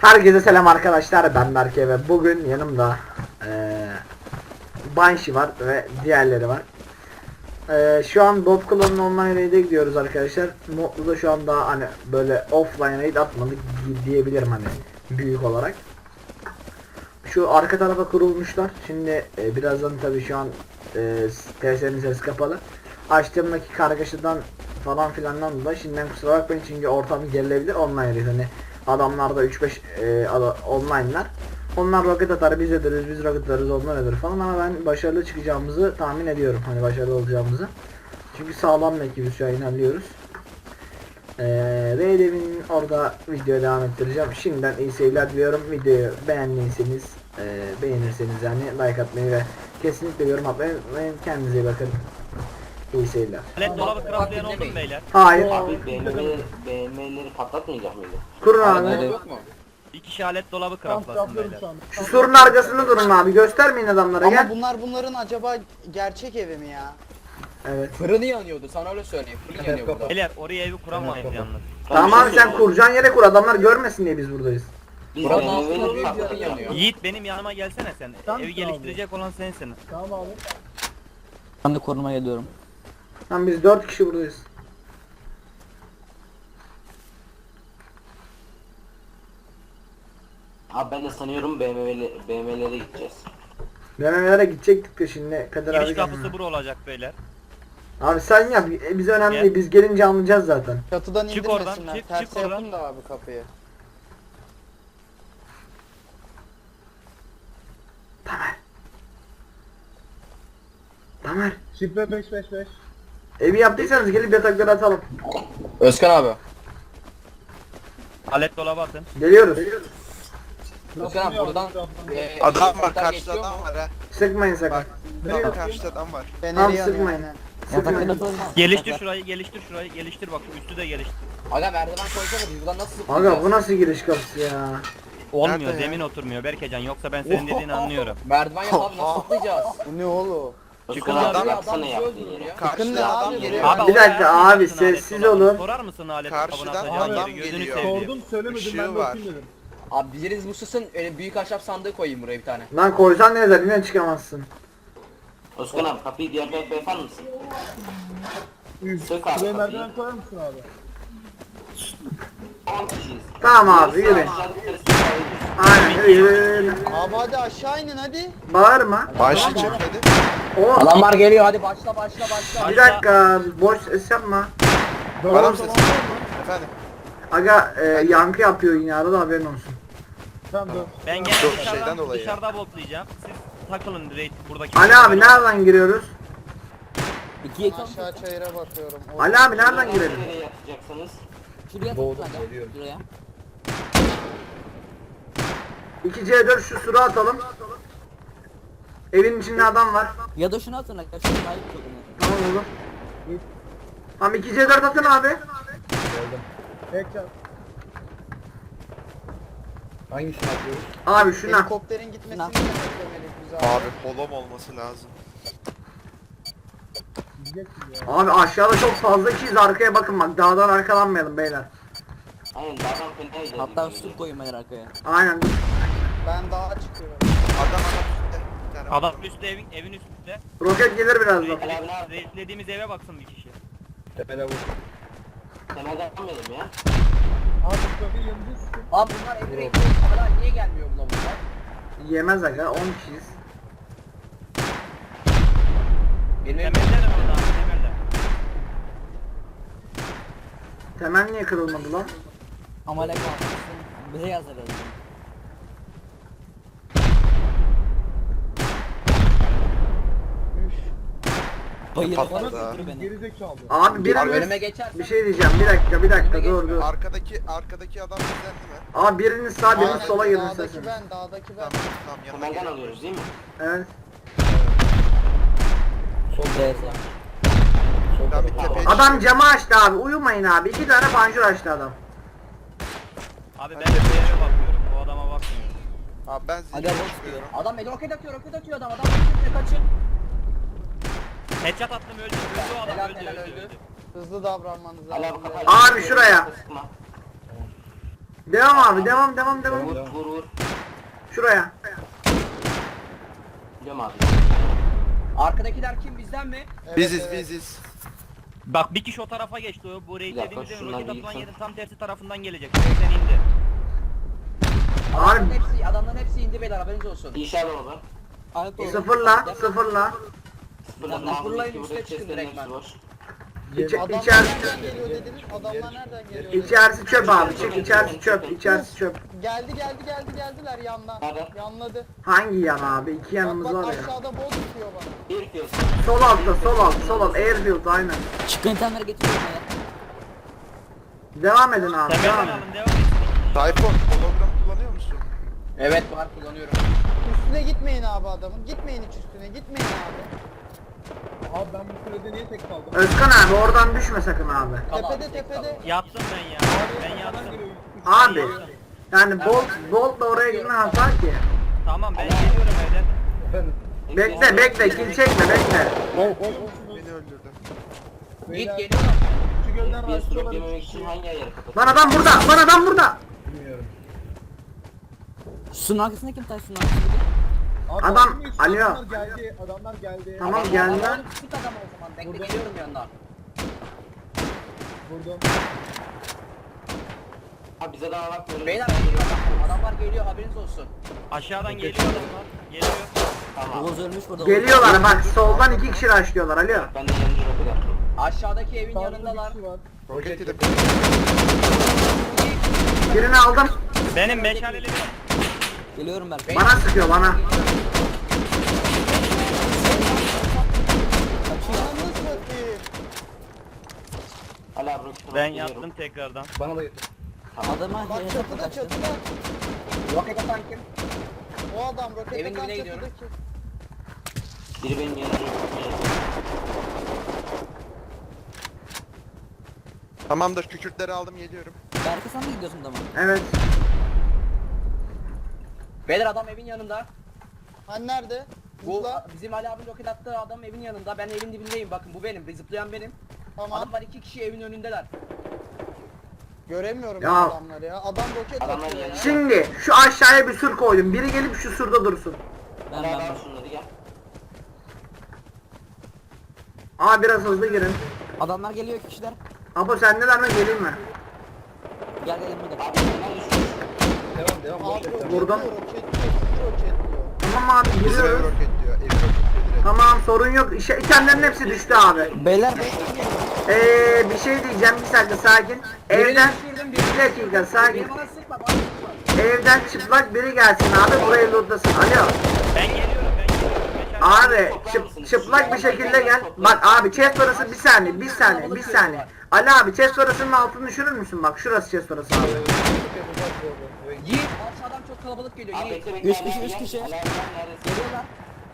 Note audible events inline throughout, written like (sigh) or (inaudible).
Herkese selam arkadaşlar ben Berke ve bugün yanımda eee Banshee var ve diğerleri var. Eee, şu an Bob Clone'un online raid'e gidiyoruz arkadaşlar. Modlu da şu an daha hani böyle offline raid atmadık diyebilirim hani büyük olarak. Şu arka tarafa kurulmuşlar. Şimdi e, birazdan tabii şu an e, TS'nin sesi kapalı. Açtığımdaki kargaşadan falan filandan da şimdiden kusura bakmayın çünkü ortam gerilebilir online raid hani adamlar da 3-5 e, ada- online'lar. Onlar roket atar biz ederiz biz roket atarız onlar eder falan ama ben başarılı çıkacağımızı tahmin ediyorum hani başarılı olacağımızı. Çünkü sağlam bir ekibiz şu an ilerliyoruz. Evinin orada videoya devam ettireceğim. Şimdiden iyi seyirler diliyorum. Videoyu beğendiyseniz eee, beğenirseniz yani like atmayı ve kesinlikle yorum atmayı unutmayın. Kendinize iyi bakın. İyi seyirler. Palet dolabı craftlayan oldu mu beyler? Hayır. Abi BMW'leri, BMW'leri patlatmayacak mıydı? Kurun abi. yok mu? Bir kişi alet dolabı craftlasın beyler. Şu surun arkasında durun abi. Göstermeyin adamlara Ama gel. bunlar bunların acaba gerçek evi mi ya? Evet. Fırını yanıyordu sana öyle söyleyeyim. Fırın yanıyor burada. Beyler oraya evi kuramayız yalnız. Tamam abi sen kuracağın yere kur. Adamlar görmesin diye biz buradayız. Biz Buranın altında büyük fırın yanıyor. Yiğit benim yanıma gelsene sen. Evi geliştirecek olan sensin. Ben de koruma geliyorum. Tamam biz 4 kişi buradayız. Abi ben de sanıyorum BMW'li, BMW'lere gideceğiz. BMW'lere gidecektik de şimdi Kadir abi Giriş kapısı gelmiyor. bura olacak beyler. Abi sen yap. E, Bize önemli Gel. değil. Biz gelince anlayacağız zaten. Çatıdan Çık oradan, indirmesinler. çık, Terse çık oradan. yapın da abi kapıyı. Tamer. Şifre 555. Evi yaptıysanız gelip yatakları atalım. Özkan abi. Alet dolabı atın. Geliyoruz. Özkan abi buradan e, Adam var karşıda geçiyor adam var ha. Sıkmayın sakın. Bak. Bak karşıda adam var. Yanıyor sıkmayın. Sıkmayın. Atalım. Geliştir şurayı, geliştir şurayı, geliştir bak şu üstü de geliştir. Aga merdiven koysana biz buradan nasıl Aga bu nasıl giriş kapısı ya? Olmuyor, Nerede ya? zemin oturmuyor Berkecan. Yoksa ben senin dediğini (laughs) anlıyorum. Merdiven yap abi nasıl (laughs) zıplayacağız? Bu ne oğlum? Özkan Adam- yapsana ya. Karşıda adam geliyor. Abi, Bir dakika abi, sessiz olun. Sorar mısın alet Karşıdan adam geliyor. Sordum söylemedim Işığı ben de var. okuyayım dedim. Abi biriniz bu susun öyle büyük ahşap sandığı koyayım buraya bir tane. Lan koysan ne yazar yine çıkamazsın. Özkan abi kapıyı diğer tarafa yapar mısın? Sök abi Şuraya kapıyı. merdiven koyar mısın abi? 10 kişiyiz. Tamam abi yürü. Aynen yürü. Abi hadi aşağı inin hadi. Bağırma. Başlayacak hadi. O Adamlar geliyor hadi başla başla başla. bir dakika boş ses yapma. Var Doğru mı mı? Efendim. Aga e, yankı yapıyor yine arada haberin olsun. Tamam dur. Ben gene dışarıdan, şeyden dolayı ya. dışarıda botlayacağım. Siz takılın raid buradaki. Ali abi nereden giriyoruz? İki yakın. Aşağı çayıra bakıyorum. O- Ali abi nereden girelim? Nereye yatacaksınız? Şuraya takılacağım. Şuraya. 2C4 şu sura atalım. Evin içinde adam var. Ya da şunu atın arkadaşlar. İyi çok önemli. Tamam oğlum. Tamam 2C4 atın abi. Ekran. Hangisini atıyoruz? Abi şuna. Helikopterin gitmesini de beklemedik biz abi. Abi polom olması lazım. Diyeceksin ya. Abi aşağıda çok fazla kişiyiz arkaya bakın bak dağdan arkalanmayalım beyler. Aynen dağdan fena. Hatta su koyun ben arkaya. Aynen. Ben dağa çıkıyorum. Adam adam. Adam üstte evin, evin üstünde. Roket gelir birazdan. Raid- Raidlediğimiz eve baksın bir kişi. Tepede vur. Temelde yapmayalım ya. Abi kapıyı yanacağız. Abi bunlar bekliyor. Hala niye gelmiyor buna bunlar? Yemez aga 10 kişiyiz. Benim evim Temelde de burada abi temelde. Temel niye kırılmadı lan? Amalek almışsın. Bize yazar yazın. Bayılır. Patladı Bana ha. götür beni. Geri zekalı. Abi biriniz önüme geçersen bir şey diyeceğim bir dakika bir dakika dur dur. Arkadaki arkadaki adam değil mi? Abi biriniz sağ biriniz Aynen, sola girin Dağdaki isterseniz. ben, dağdaki ben. Tamam tamam yanıma Temelden gel. alıyoruz değil mi? Evet. Sol beyaz. Ben bir tepeye Adam camı açtı abi uyumayın abi. iki tane panjur açtı adam. Abi ben de bir eve bakıyorum. O adama bakmıyorum. Abi ben Hadi zil boş çıkıyorum. Adam beni roket atıyor roket atıyor adam adam roket kaçın. Headshot attım öldü. Öldü o adam Helal, öldü helal, öldü öldü. öldü. Hızlı davranmanız lazım. Abi şuraya. Sıkma. Devam abi devam devam devam. Vur vur vur. Şuraya. Biliyorum abi. Arkadakiler kim bizden mi? Evet, Biziz evet. biziz. Bak bir kişi o tarafa geçti o. Bu raid dakika, dediğimizde şunlar roket bir atılan yıksın. yerin tam tersi tarafından gelecek. Raid'den indi. Adamların Abi hepsi, adamların hepsi indi beyler haberiniz olsun. İnşallah. Ayıp oldu. sıfırla sıfırla. Sıfırdan Sıfırlayın, Mahmut'un üste burada çıkın chestlerin direktmen. hepsi boş. İçe, Adamlar içerisi, nereden geliyor dediniz? Adamlar nereden geliyor? içerisi çöp abi. Çık içerisi çöp. içerisi çöp. Geldi geldi geldi geldiler yandan. Nerede? Yanladı. Hangi yan abi? İki Bak yanımız bak var ya. aşağıda bol tutuyor. Bir field. Sol altta sol alt sol alt. Airfield aynen. Çıkın itemleri getiriyorum ya. Devam edin abi. Devam edin. Tayfun hologram kullanıyor musun? Evet var kullanıyorum. Üstüne gitmeyin abi adamın. Gitmeyin hiç üstüne. Gitmeyin abi. Abi ben bu sürede niye tek kaldım? Özkan abi oradan düşme sakın abi. Tepede tepede. Yattım ben ya. Ben yattım. Abi yani Bolt Bolt da oraya gitme hata ki. Tamam ben geliyorum evden. Bekle bekle kill çekme bekle. Beni öldürdü. Yiğit geliyorlar. Şu gölden Bir yememek için kişi. hangi ayarı kapatın? Lan adam burada. Lan adam burada. Bilmiyorum. Şunun arkasında kim taş şunun arkasında? Abi Adam- baktım ya, şu alo. Adamlar geldi. Adamlar geldi. Tamam Adam- geldi. adam- Tut adamı o zaman. Bekle Burada. geliyorum yanına. Vurdum. Abi bize daha bakmıyoruz. Beyler geliyor adam. Adamlar geliyor haberiniz olsun. Aşağıdan geliyor adamlar. Geliyor. Tamam. Oğuz ölmüş burada. Geliyorlar bak soldan iki kişi rushlıyorlar alo. Ben de yanıcı roket attım. Aşağıdaki evin yanındalar. bir kişi var. Roketi de Birini aldım. Benim meşaleli var. Geliyorum ben. Bana sıkıyor bana. Hala Ben yattım tekrardan. Bana da yeter. Adama Bak çatıda kaçtı. çatıda. Roket atan kim? O adam roket Evin dibine gidiyorum. çatıdaki. Biri benim roket Tamamdır kükürtleri aldım geliyorum. Berke sen mi gidiyorsun tamam? Evet. Beyler adam evin yanında. Hani nerede? Bu Zıpla. bizim Ali abi roket attığı adam evin yanında. Ben evin dibindeyim. Bakın bu benim. Zıplayan benim. Tamam. Adamlar iki kişi evin önündeler. Göremiyorum Ya. ben adamları ya. Adam roket Adamlar atıyor ya. yanıyor. Şimdi şu aşağıya bir sur koydum. Biri gelip şu surda dursun. Ben ben ben. şunları gel. Aa biraz hızlı girin. Adamlar geliyor iki kişiler. Apo sen ne mi geleyim mi? Gel gel burada. Abi. Devam devam. Abi Boş roket ver. diyor, Vurdum. roket diyor, roket diyor. Tamam abi ev giriyoruz. roket diyor. Ev roket diyor direkt. Tamam sorun yok. İşe, itemlerin hepsi düştü abi. Beyler Eee bir şey diyeceğim bir dakika sakin. Evden düşürdüm, bir dakika sakin. Biri bana sıkma. Bana sıkma. Evden çıplak biri gelsin abi burayı lootlasın. Alo. Ben geliyorum ben geliyorum. Abi çıp, çıplak bir şekilde gel. Bak abi chest orası bir saniye bir saniye bir saniye. Ali abi chest orasının altını düşürür müsün? Bak şurası chest orası abi. Roket uzak bu arada. Yiğit aşağıdan çok kalabalık geliyor. Abi Yiğit. bekle bekle. Üç kişi, üç kişi. Geliyorlar.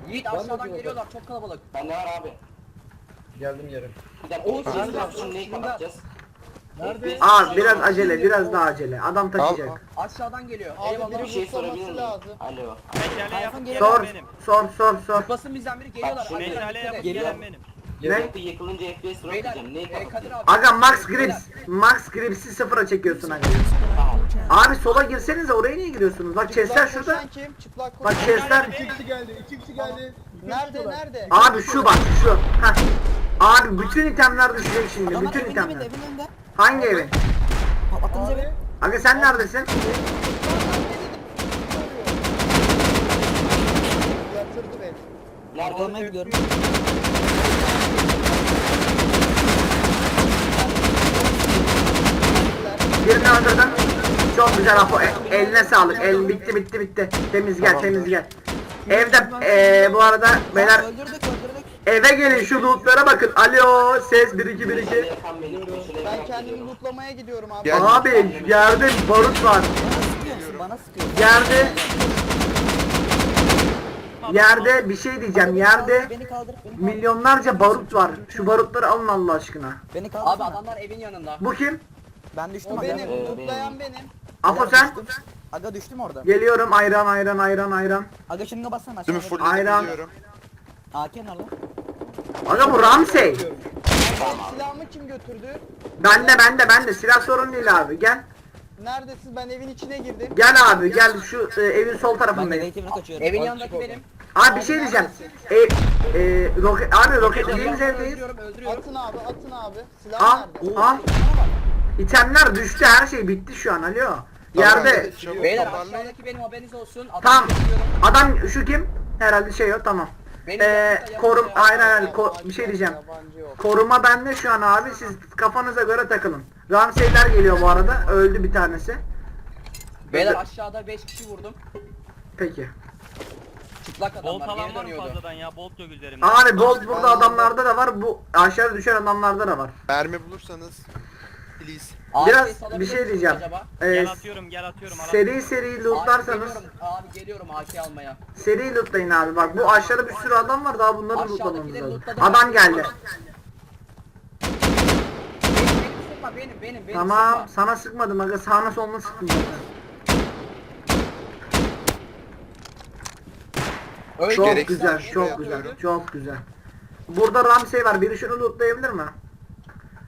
Yiğit Ben de aşağıdan geliyorlar. Çok kalabalık. Bende var abi. Geldim yere. Bir dakika. Oğuz, Oğuz, Şurada. kapatacağız? Nerede? Abi biraz acele biraz daha acele. Adam taşıyacak. Aşağıdan geliyor. Abi Eyvallah. biri Bir şey sorabilir miyim? lazım. Alo. Meşale yapıp gelen Sor benim. sor sor sor. Basın bizden biri geliyorlar. Bak, şimdi- dikkat Meşale yapıp gelen benim. Ne? Yıkılınca FPS drop Beyler, diyeceğim. Neyi e, Kadir kapatacağız? abi. Aga max grips. Max grips'i sıfıra çekiyorsun aga. Abi sola girsenize oraya niye giriyorsunuz? Bak chestler Çıplak şurada. koşan kim? Çıplak Bak koşan. chestler. İki kişi geldi. iki kişi geldi. Nerede nerede? Abi şu bak şu. Heh. Abi bütün itemler düşecek şimdi. adamlar Bütün evin dibinde itemler. evin önünde. Hangi evin? Patlattınız evi. Aga sen neredesin? Yatırdı beni. Patlamaya gidiyorum. Birini öldürdüm. Çok güzel Apo. E- eline sağlık. El bitti bitti bitti. Temiz gel temiz gel. Evde eee bu arada beyler Öldürdük öldürdük. eve gelin şu lootlara bakın. Alo ses 1 2 1 2. Meşale yakan benim. Meşale Ben kendimi lootlamaya gidiyorum abi. Gel. Abi yerde barut var. Bana sıkıyorsun bana sıkıyorsun. Yerde yerde bir şey diyeceğim. Yerde Beni kaldır. Beni kaldır. milyonlarca barut var. Şu barutları alın Allah aşkına. Beni kaldır. Abi adamlar evin yanında. Bu kim? Ben düştüm O benim. Lootlayan benim. Apo sen? Aga düştüm orada. Geliyorum ayran ayran ayran ayran. Aga şunu bassana. Aşağıya. fullledim Ayran. gidiyorum. AK nerede? Aga bu Ramsey. Silahımı kim götürdü? Bende bende bende silah sorun değil abi gel. Neredesiniz? Ben evin içine girdim. Gel abi gel şu e, evin sol Ben de tarafındayım. eğitimine kaçıyorum. Evin yanındaki benim. Abi bir şey diyeceğim. E, e, roket, abi roketlediğimiz evdeyiz. Öldürüyorum öldürüyorum. Atın abi, atın abi. Silah Al, nerede? al. İtemler düştü her şey bitti şu an alo. Yerde. Çabuk Beyler toparlayın. aşağıdaki benim haberiniz olsun. Adam Tamam. Adam şu kim? Herhalde şey yok tamam. Benim Ee, yanımda korum yanımda- aynen aynen Yabancı ko- bir şey diyeceğim. Yabancı yok. Koruma bende şu an abi siz kafanıza göre takılın. Ramseyler geliyor bu arada öldü bir tanesi. Beyler aşağıda 5 kişi vurdum. Peki. Çıplak Bolt adamlar alan geri var mı dönüyordu. fazladan ya? Bolt yok üzerimde. Abi bolt burada adamlarda da var bu aşağı düşen adamlarda da var. Mermi bulursanız. Please. Abi Biraz bir şey diyeceğim. Acaba? Ee, Gel atıyorum gel atıyorum. alan- seri seri Abi lootlarsanız geliyorum, abi geliyorum AK almaya. seri lootlayın abi bak bu aşağıda bir sürü adam var daha bunları lootlamamız Aşağıdakileri lazım. lootladım. Adam geldi. Benim, benim sıkma benim benim benim Tamam sıkma. sana sıkmadım aga sağına soluna sıktım. Öyle Çok Gereksiz güzel, çok güzel, çok güzel. Burada Ramsey var. Biri şunu lootlayabilir mi?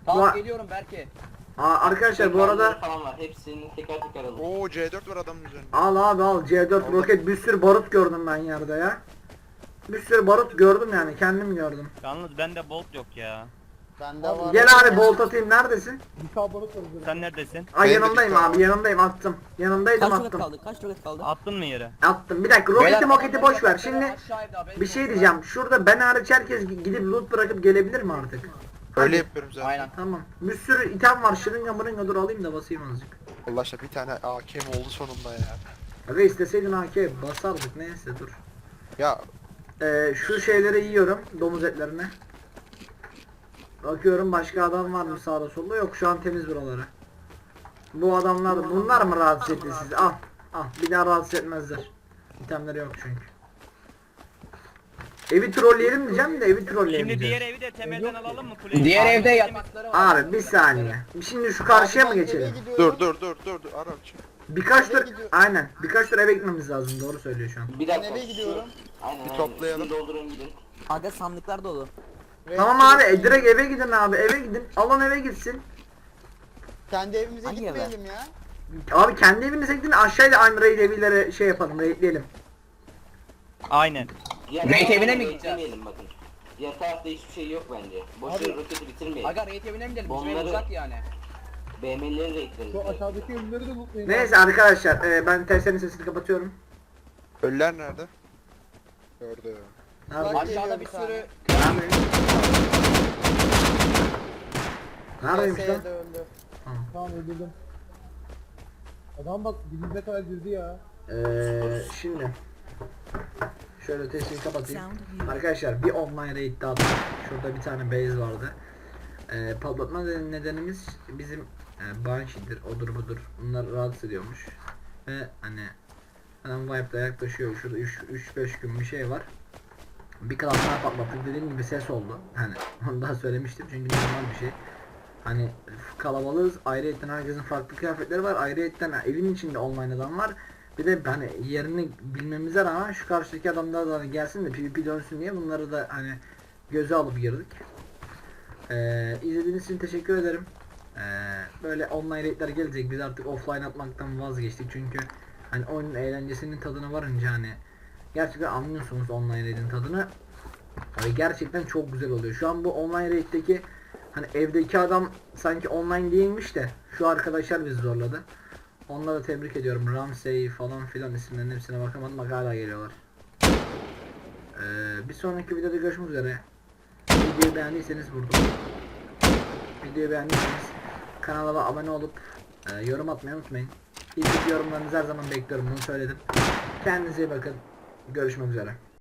Tamam Va- geliyorum Berke. Aa, arkadaşlar bu arada falan var. Hepsini teker teker alın. Oo C4 var adamın üzerinde. al abi al C4 roket bir sürü barut gördüm ben yerde ya. Bir sürü barut gördüm yani kendim gördüm. Yalnız bende bolt yok ya. Bende var. Gel abi bolt atayım neredesin? Bir tane balık var üzerinde. Sen neredesin? Ay Benim de yanındayım bir abi yanındayım attım. Yanındaydım Kaç roket attım. kaldı? Kaç roket kaldı? Attın mı yere? Attım. Bir dakika roketi moketi boş ver. Şimdi bir şey diyeceğim. Şurada ben hariç herkes gidip loot bırakıp gelebilir mi artık? Öyle yapıyorum zaten. Aynen. Tamam. Bir sürü item var. Şırınga mırınga dur alayım da basayım azıcık. Allah aşkına bir tane AK'm oldu sonunda ya. Aga isteseydin AK basardık neyse dur. Ya Ee, şu şeyleri yiyorum domuz etlerini. Bakıyorum başka adam var mı sağda solda yok şu an temiz buraları. Bu adamlar bunlar mı rahatsız etti sizi? Al al bir daha rahatsız etmezler. İtemleri yok çünkü. Evi trolleyelim diyeceğim de evi trolleyelim. Şimdi diğer evi de temelden alalım mı kuleyi? Diğer evde yatakları var. Abi bir saniye. Şimdi şu karşıya mı ben geçelim? eve dur dur dur dur dur ara çık. Birkaç tur Eve aynen birkaç tur eve gitmemiz lazım doğru söylüyor şu an. Bir dakika. eve şu- gidiyorum. Aynen Bir toplayalım. Şunu doldurun gidin. Aga sandıklar dolu. Tamam abi e, direkt eve gidin abi eve gidin. Alan eve gitsin. Kendi evimize Hangi eve? gitmeyelim ya. Abi kendi evinize gidin aşağıda aynı raid evlere şey yapalım raidleyelim. Aynen. Diğer Raid tarafta evine mi beklemeyelim bakın. Diğer tarafta hiçbir şey yok bence. Boşver roketi bitirmeyelim. Aga raid evine mi gidelim? Bizim ev Onları- uzak yani. BM'leri raidleriz. Şu aşağıdaki ürünleri de lootlayın. Neyse arkadaşlar e, ben testlerin sesini kapatıyorum. Ölüler nerede? Gördü. Nerede? Aşağıda bir sürü? Neredeymiş lan? Öldü. Tamam öldürdüm. Adam bak dibimize kadar girdi ya. Ee, şimdi şöyle testini kapatayım. Arkadaşlar bir online raid daha attık. Şurada bir tane base vardı. Ee, patlatma neden- nedenimiz bizim e, Banshee'dir, odur budur. Bunlar rahatsız ediyormuş. Ve hani Adam Vibe'da yaklaşıyor. Şurada 3-5 gün bir şey var. Bir klas daha patlattık. Dediğim gibi ses oldu. Hani (laughs) onu daha söylemiştim çünkü normal bir şey. Hani kalabalığız. Ayrıyetten herkesin farklı kıyafetleri var. Ayrıyetten evin içinde online adam var. Bir de hani yerini bilmemize rağmen şu karşıdaki adamlar da hani gelsin de PvP dönsün diye bunları da hani göze alıp girdik. Ee, izlediğiniz için teşekkür ederim. Ee, böyle online raidler gelecek. Biz artık offline atmaktan vazgeçtik çünkü hani oyunun eğlencesinin tadına varınca hani gerçekten anlıyorsunuz online raid'in tadını. Ve gerçekten çok güzel oluyor. Şu an bu online raid'deki hani evdeki adam sanki online değilmiş de şu arkadaşlar bizi zorladı. Onları tebrik ediyorum. Ramsey falan filan isimlerin hepsine bakamadım bak hala geliyorlar. Ee, bir sonraki videoda görüşmek üzere. Videoyu beğendiyseniz vurdum. Videoyu beğendiyseniz kanala abone olup e, yorum atmayı unutmayın. İlk yorumlarınızı her zaman bekliyorum bunu söyledim. Kendinize iyi bakın. Görüşmek üzere.